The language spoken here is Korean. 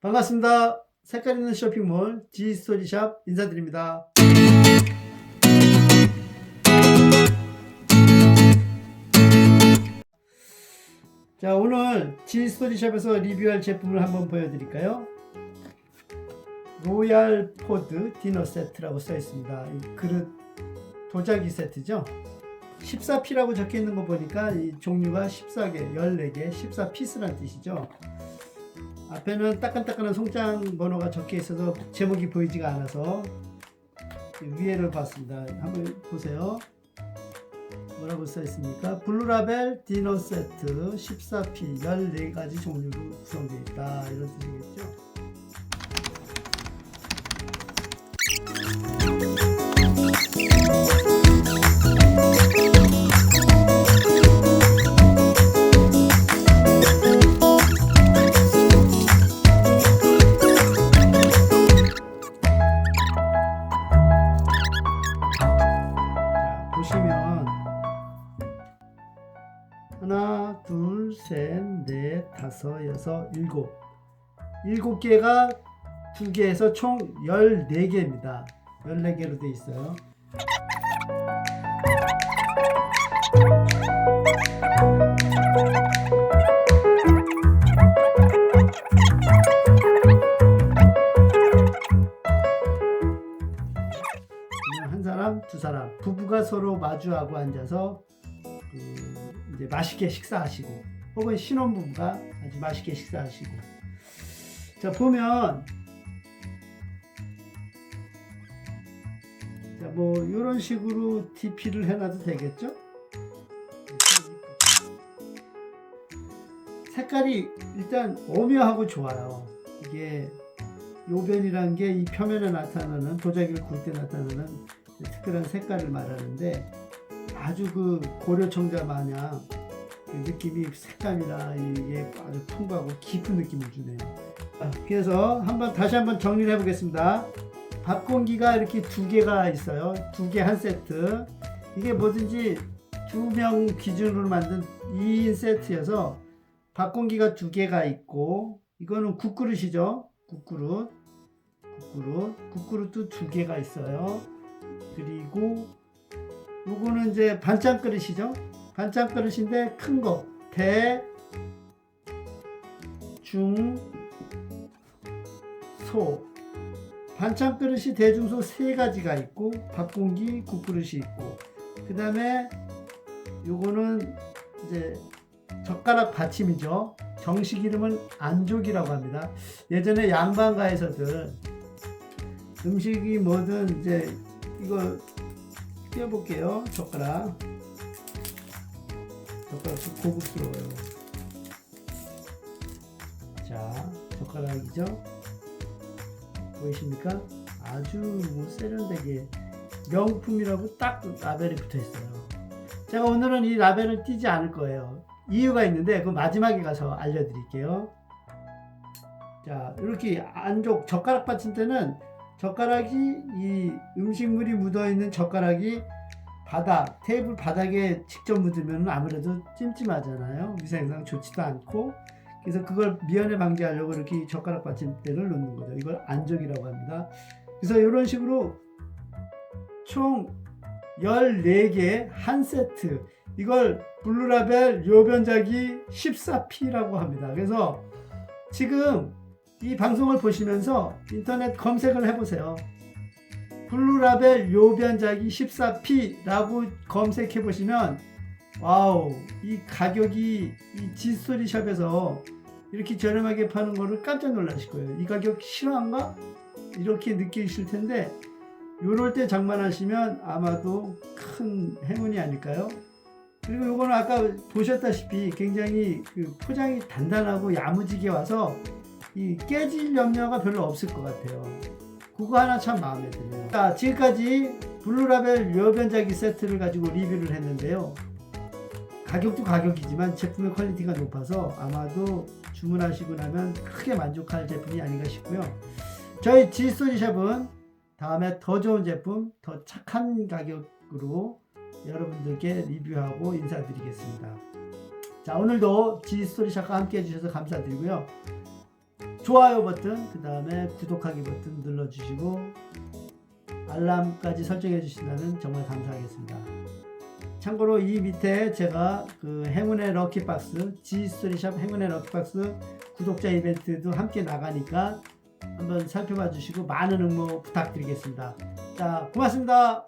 반갑습니다. 색깔 있는 쇼핑몰 G스토리샵 인사드립니다. 자 오늘 G스토리샵에서 리뷰할 제품을 한번 보여드릴까요? 로얄 포드 디너 세트라고 써 있습니다. 이 그릇 도자기 세트죠. 14P라고 적혀 있는 거 보니까 이 종류가 14개, 14개, 14피스란 뜻이죠. 앞에는 따끈따끈한 송장 번호가 적혀 있어서 제목이 보이지가 않아서 위에를 봤습니다. 한번 보세요. 뭐라고 써 있습니까? 블루라벨 디너 세트 14P 14가지 종류로 구성되어 있다. 이런 뜻이겠죠. 다섯, 여섯, 일곱 일곱 개가 두 개에서 총 14개입니다. 14개로 되어 있어요. 한 사람, 두 사람, 부부가 서로 마주하고 앉아서 그 이제 맛있게 식사하시고, 혹은 신혼부부가 아주 맛있게 식사하시고. 자 보면, 자 뭐 이런 식으로 DP를 해놔도 되겠죠? 색깔이 일단 오묘하고 좋아요. 이게 요변이라는 게이 표면에 나타나는 도자기를 굴 때 나타나는 특별한 색깔을 말하는데 아주 그 고려청자 마냥 그 느낌이 색감이나 이게 아주 풍부하고 깊은 느낌을 주네요. 아, 그래서 한번 다시 한번 정리를 해보겠습니다. 밥 공기가 이렇게 두 개가 있어요. 두 개 한 세트. 이게 뭐든지 두 명 기준으로 만든 2인 세트여서 밥 공기가 두 개가 있고 이거는 국그릇이죠. 국그릇. 국그릇. 국그릇도 두 개가 있어요. 그리고 요거는 이제 반찬 그릇이죠. 반찬 그릇인데 큰 거. 대, 중, 소. 반찬 그릇이 대중소 세 가지가 있고 밥공기 국그릇이 있고 그 다음에 요거는 이제 젓가락 받침이죠. 정식 이름은 안족이라고 합니다. 예전에 양반가에서들 음식이 뭐든 이제 이거 띄워볼게요. 젓가락. 젓가락도 고급스러워요. 자, 젓가락이죠. 보이십니까? 아주 뭐 세련되게 명품이라고 딱 라벨이 붙어 있어요. 제가 오늘은 이 라벨을 띄지 않을 거예요. 이유가 있는데 그 마지막에 가서 알려드릴게요. 자, 이렇게 안쪽 젓가락 받침대는 젓가락이 이 음식물이 묻어 있는 젓가락이 바닥 테이블 바닥에 직접 묻으면 아무래도 찜찜하잖아요. 위생상 좋지도 않고 그래서 그걸 미연에 방지하려고 이렇게 젓가락 받침대를 놓는 거죠. 이걸 안적이라고 합니다. 그래서 이런 식으로 총 14개 한 세트 이걸 블루라벨 요변자기 14P라고 합니다. 그래서 지금 이 방송을 보시면서 인터넷 검색을 해보세요. 블루라벨 요변자기 14P라고 검색해 보시면 와우 이 가격이 이 지스토리샵에서 이렇게 저렴하게 파는 거를 깜짝 놀라실 거예요. 이 가격 실화인가? 이렇게 느끼실 텐데 요럴 때 장만하시면 아마도 큰 행운이 아닐까요? 그리고 요거는 아까 보셨다시피 굉장히 그 포장이 단단하고 야무지게 와서 이 깨질 염려가 별로 없을 것 같아요. 그거 하나 참 마음에 드네요. 자, 지금까지 블루라벨 요변자기 세트를 가지고 리뷰를 했는데요. 가격도 가격이지만 제품의 퀄리티가 높아서 아마도 주문하시고 나면 크게 만족할 제품이 아닌가 싶고요. 저희 지스토리샵은 다음에 더 좋은 제품, 더 착한 가격으로 여러분들께 리뷰하고 인사드리겠습니다. 자, 오늘도 지스토리샵과 함께 해주셔서 감사드리고요. 좋아요 버튼, 그 다음에 구독하기 버튼 눌러주시고 알람까지 설정해 주신다면 정말 감사하겠습니다. 참고로 이 밑에 제가 그 행운의 럭키박스, 지스토리샵 행운의 럭키박스 구독자 이벤트도 함께 나가니까 한번 살펴봐 주시고 많은 응모 부탁드리겠습니다. 자, 고맙습니다.